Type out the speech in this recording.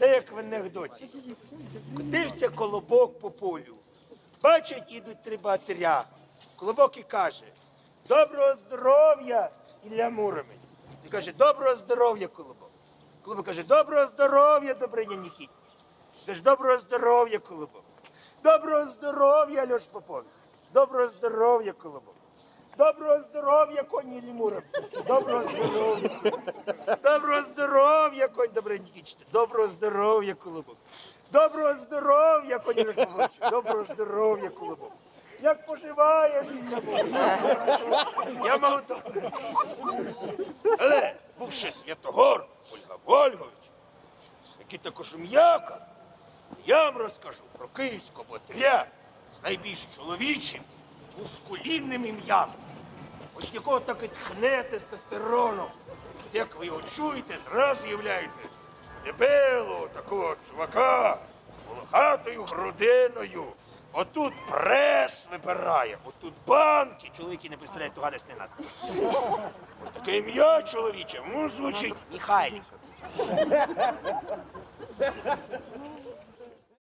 Це як в анекдоті. Котився колобок по полю. Бачить, ідуть три батаря. Колобок і каже: Доброго здоров'я, Ілля Муромець. Він каже, доброго здоров'я, колобок. Колобок каже, доброго здоров'я, Добриня Нікіт. Каже, доброго здоров'я, колобок. Доброго здоров'я, Альош Попович. Доброго здоров'я, колобок. Доброго здоров'я, коні Іллі Муромець. Доброго здоров'я. Доброго здоров'я, конь добре Нікічте. Доброго здоров'я, колобок. Доброго здоров'я, конь Ілля Доброго здоров'я, колобок. Як поживаєш? Я можу добре. Але був ще Святогор, Ольга Вольгович, який також м'яка. Я вам розкажу про київського ботаря з найбільш чоловічим, мускулінним ім'ям. Ось якого так і тхне тестостероном. Як ви його чуєте, зразу являєте дебелого такого чувака з волохатою грудиною. Отут прес вибирає, отут банки. Чоловіки не представляють, ту гадость не надо. Таке ім'я чоловіче, ну звучить Михайлік.